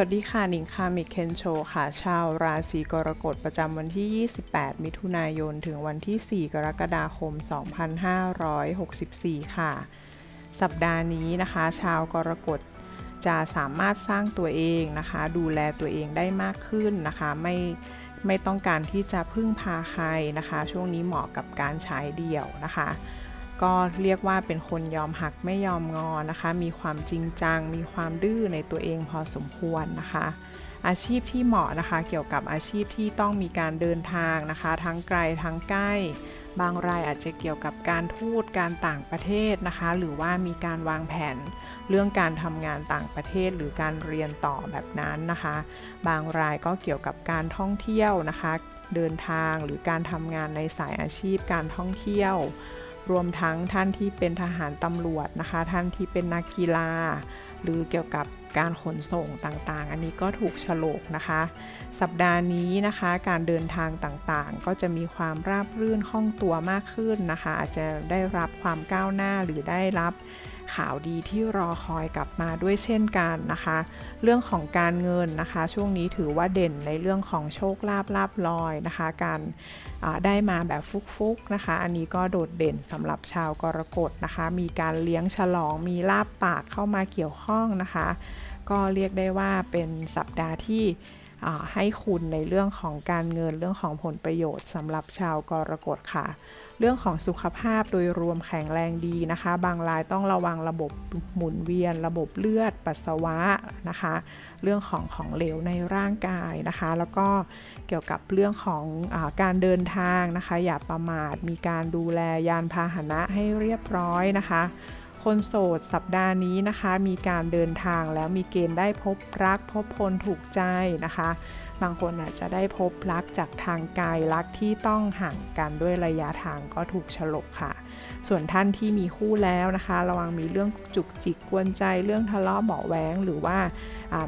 วัสดีค่ะนิงคามิเคนโชค่ะ ชาวราศีกรกฎประจำวันที่ 28 มิถุนายน ถึงวันที่ 4 กรกฎาคม 2564 ค่ะ สัปดาห์นี้นะคะ ชาวกรกฎจะสามารถสร้างตัวเองนะคะ ดูแลตัวเองได้มากขึ้นนะคะ ไม่ไม่ต้องการที่จะพึ่งพาใครนะคะ ช่วงนี้เหมาะกับการใช้เดี่ยวนะคะ ก็เรียกว่าเป็นคนยอมหักไม่ยอมงอนะคะ มีความจริงจัง มีความดื้อในตัวเองพอสมควรนะคะ อาชีพที่เหมาะนะคะ เกี่ยวกับอาชีพที่ต้องมีการเดินทางนะคะ ทั้งไกลทั้งใกล้ บางรายอาจจะเกี่ยวกับการทูตการต่างประเทศนะคะ หรือว่ามีการวางแผนเรื่องการทำงานต่างประเทศหรือการเรียนต่อแบบนั้นนะคะ บางรายก็เกี่ยวกับการท่องเที่ยวนะคะ เดินทางหรือการทำงานในสายอาชีพการท่องเที่ยว รวมทั้งท่านที่เป็นทหารตำรวจนะคะ ท่านที่เป็นนักกีฬา หรือเกี่ยวกับการขนส่งต่างๆ อันนี้ก็ถูกฉลกนะคะ สัปดาห์นี้นะคะ การเดินทางต่างๆ ก็จะมีความราบรื่นคล่องตัวมากขึ้นนะคะ อาจจะได้รับความก้าวหน้าหรือได้รับ ข่าวดีที่รอคอยกลับมาด้วยเช่นกันนะคะ เรื่องของการเงินนะคะ ช่วงนี้ถือว่าเด่นในเรื่องของโชคลาภลาบลอยนะคะ การได้มาแบบฟุกๆนะคะ อันนี้ก็โดดเด่นสำหรับชาวกรกฎนะคะ มีการเลี้ยงฉลองมีลาบปากเข้ามาเกี่ยวข้องนะคะ ก็เรียกได้ว่าเป็นสัปดาห์ที่ ให้คุณในเรื่องของการเงินเรื่องของผลประโยชน์สำหรับชาวกรกฎค่ะ เรื่องของสุขภาพโดยรวมแข็งแรงดีนะคะ บางรายต้องระวังระบบหมุนเวียน ระบบเลือด ปัสสาวะนะคะ เรื่องของของเหลวในร่างกายนะคะ แล้วก็เกี่ยวกับเรื่องของอการเดินทางนะคะ อย่าประมาทมีการดูแลยานพาหนะให้เรียบร้อยนะคะ คนโสดสัปดาห์นี้นะคะ มีการเดินทางแล้วมีเกณฑ์ได้พบรักพบคนถูกใจนะคะ บางคนอาจจะได้พบรักจากทางไกลรักที่ต้องห่างกันด้วยระยะทางก็ถูกฉลกค่ะ ส่วนท่านที่มีคู่แล้วนะคะ ระวังมีเรื่องจุกจิกกวนใจ เรื่องทะเลาะเบาแหวงหรือว่า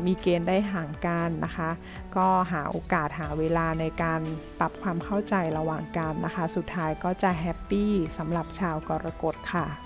มีเกณฑ์ได้ห่างกันนะคะ ก็หาโอกาสหาเวลาในการปรับความเข้าใจระหว่างกันนะคะ สุดท้ายก็จะแฮปปี้สำหรับชาวกรกฎค่ะ